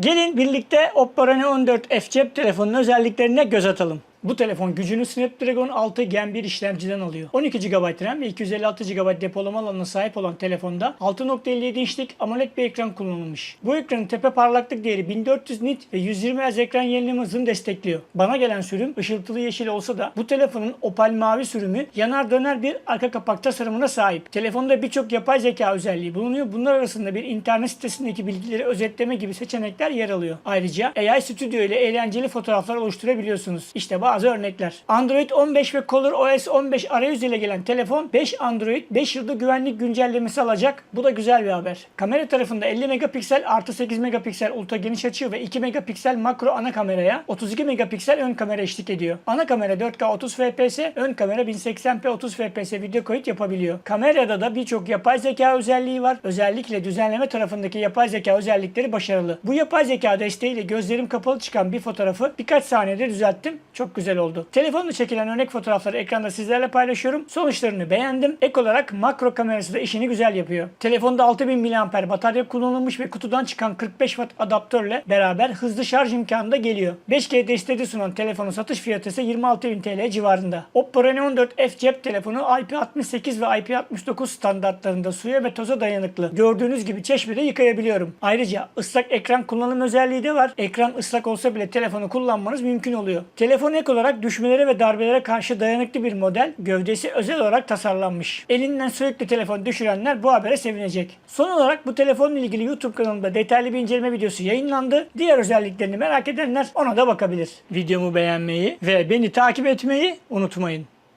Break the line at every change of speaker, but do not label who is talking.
Gelin birlikte Oppo Reno 14 F cep telefonunun özelliklerine göz atalım. Bu telefon gücünü Snapdragon 6 Gen 1 işlemciden alıyor. 12 GB RAM ve 256 GB depolama alanına sahip olan telefonda 6.57 inçlik AMOLED bir ekran kullanılmış. Bu ekranın tepe parlaklık değeri 1400 nit ve 120 Hz ekran yenileme hızını destekliyor. Bana gelen sürüm ışıltılı yeşil olsa da bu telefonun opal mavi sürümü yanar döner bir arka kapak tasarımına sahip. Telefonda birçok yapay zeka özelliği bulunuyor. Bunlar arasında bir internet sitesindeki bilgileri özetleme gibi seçenekler yer alıyor. Ayrıca AI Studio ile eğlenceli fotoğraflar oluşturabiliyorsunuz. İşte bazı örnekler. Android 15 ve Color OS 15 arayüz ile gelen telefon 5 Android 5 yılda güvenlik güncellemesi alacak. Bu da güzel bir haber. Kamera tarafında 50 megapiksel artı 8 megapiksel ultra geniş açı ve 2 megapiksel makro ana kameraya 32 megapiksel ön kamera eşlik ediyor. Ana kamera 4K 30 FPS, ön kamera 1080p 30 FPS video kayıt yapabiliyor. Kamerada da birçok yapay zeka özelliği var. Özellikle düzenleme tarafındaki yapay zeka özellikleri başarılı. Bu yapay zeka desteğiyle gözlerim kapalı çıkan bir fotoğrafı birkaç saniyede düzelttim. Çok güzel oldu. Telefonla çekilen örnek fotoğrafları ekranda sizlerle paylaşıyorum. Sonuçlarını beğendim. Ek olarak makro kamerası da işini güzel yapıyor. Telefonda 6000 mAh batarya kullanılmış ve kutudan çıkan 45 Watt adaptörle beraber hızlı şarj imkanı da geliyor. 5G desteği sunan telefonun satış fiyatı ise 26.000 TL civarında. Oppo Reno 14 F cep telefonu IP68 ve IP69 standartlarında suya ve toza dayanıklı. Gördüğünüz gibi çeşmede yıkayabiliyorum. Ayrıca ıslak ekran kullanım özelliği de var. Ekran ıslak olsa bile telefonu kullanmanız mümkün oluyor. Telefon ek olarak düşmelere ve darbelere karşı dayanıklı bir model. Gövdesi özel olarak tasarlanmış. Elinden sürekli telefon düşürenler bu habere sevinecek. Son olarak bu telefonla ilgili YouTube kanalımda detaylı bir inceleme videosu yayınlandı. Diğer özelliklerini merak edenler ona da bakabilir. Videomu beğenmeyi ve beni takip etmeyi unutmayın.